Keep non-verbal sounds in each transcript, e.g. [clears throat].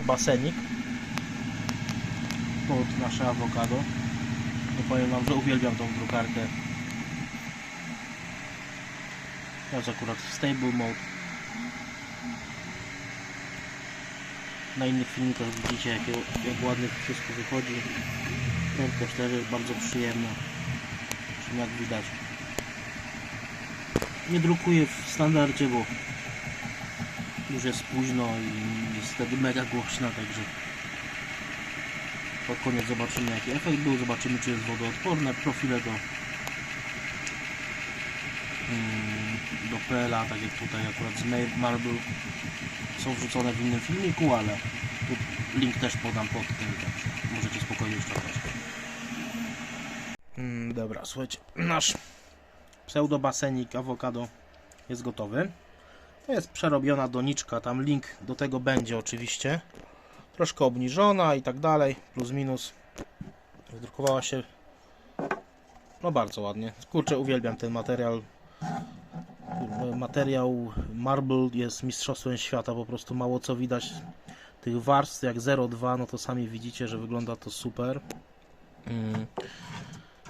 Basenik pod nasze awokado. No powiem wam, że uwielbiam tą drukarkę. Teraz akurat w stable mode. Na innych filmikach widzicie jak, jak ładnie wszystko wychodzi. Tempo 4 bardzo przyjemne. Czym jak widać. Nie drukuję w standardzie, bo już jest późno i jest wtedy mega głośna, także pod koniec zobaczymy jaki efekt był, zobaczymy czy jest wodoodporne, profile do mm, do PLA, tak jak tutaj akurat z Ma- Marble są wrzucone w innym filmiku, ale tu link też podam pod tym, także możecie spokojnie czekać. Mm, dobra, słuchajcie, nasz pseudobasenik awokado jest gotowy. To jest przerobiona doniczka, tam link do tego będzie oczywiście. Troszkę obniżona i tak dalej, plus minus. Wydrukowała się no bardzo ładnie. Kurczę, uwielbiam ten materiał. Materiał Marble jest mistrzostwem świata, po prostu mało co widać tych warstw jak 0,2, no to sami widzicie, że wygląda to super.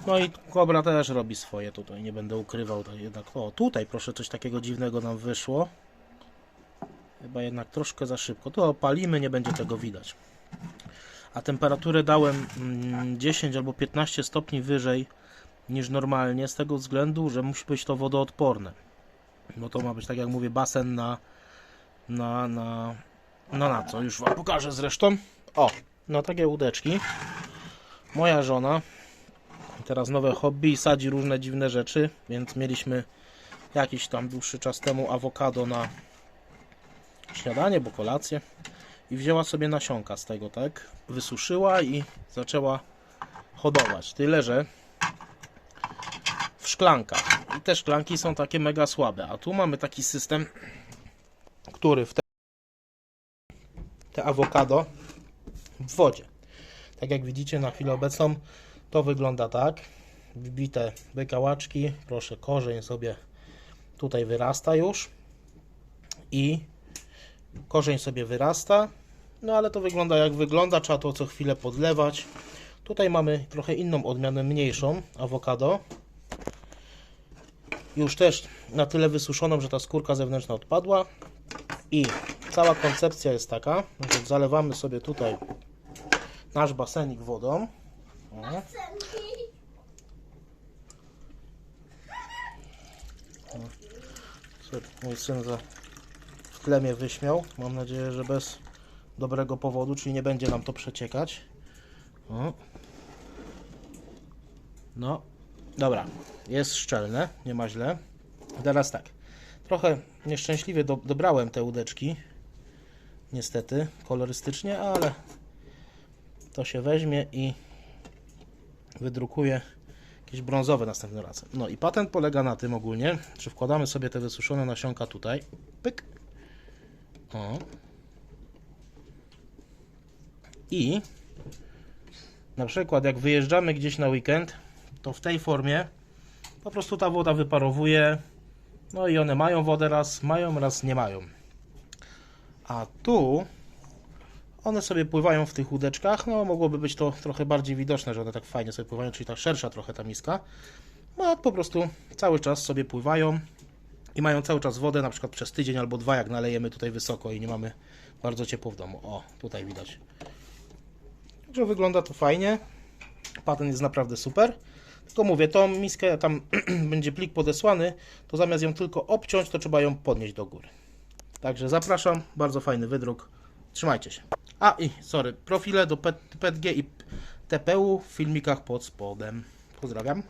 Mm. No i Kobra też robi swoje tutaj, nie będę ukrywał. To jednak, o tutaj proszę, coś takiego dziwnego nam wyszło. Chyba jednak troszkę za szybko. Tu opalimy, nie będzie tego widać. A temperaturę dałem mm, 10 albo 15 stopni wyżej niż normalnie, z tego względu, że musi być to wodoodporne. Bo to ma być, tak jak mówię, basen na na, na, no na co, już Wam pokażę zresztą. O, no takie łódeczki. Moja żona teraz nowe hobby sadzi różne dziwne rzeczy, więc mieliśmy jakiś tam dłuższy czas temu awokado na śniadanie, bo kolację i wzięła sobie nasionka z tego, tak? Wysuszyła i zaczęła hodować. Tyle, że w szklankach. I te szklanki są takie mega słabe. A tu mamy taki system, który w te, te awokado w wodzie. Tak jak widzicie na chwilę obecną to wygląda tak. Wbite wykałaczki. Proszę, korzeń sobie tutaj wyrasta już. I korzeń sobie wyrasta. No ale to wygląda jak wygląda. Trzeba to co chwilę podlewać. Tutaj mamy trochę inną odmianę, mniejszą awokado. Już też na tyle wysuszoną, że ta skórka zewnętrzna odpadła. I cała koncepcja jest taka, że zalewamy sobie tutaj nasz basenik wodą. O. Co Mój syn za w tle mnie wyśmiał. Mam nadzieję, że bez dobrego powodu, czyli nie będzie nam to przeciekać. O. No, dobra, jest szczelne, nie ma źle. Teraz tak, trochę nieszczęśliwie do, dobrałem te łódeczki, niestety, kolorystycznie, ale to się weźmie i wydrukuje jakieś brązowe następnym razem. No i patent polega na tym ogólnie, że wkładamy sobie te wysuszone nasionka tutaj, pyk, o, i na przykład jak wyjeżdżamy gdzieś na weekend, to w tej formie po prostu ta woda wyparowuje. No i one mają wodę raz, mają, raz nie mają. A tu one sobie pływają w tych łódeczkach. No mogłoby być to trochę bardziej widoczne, że one tak fajnie sobie pływają, czyli ta szersza trochę ta miska. No po prostu cały czas sobie pływają i mają cały czas wodę, na przykład przez tydzień albo dwa, jak nalejemy tutaj wysoko i nie mamy bardzo ciepło w domu. O, tutaj widać. Także wygląda to fajnie. Patent jest naprawdę super. Tylko mówię, tą miskę, tam [clears throat] będzie plik podesłany, to zamiast ją tylko obciąć, to trzeba ją podnieść do góry. Także zapraszam, bardzo fajny wydruk. Trzymajcie się. A i, sorry, profile do PETG i TPU w filmikach pod spodem. Pozdrawiam.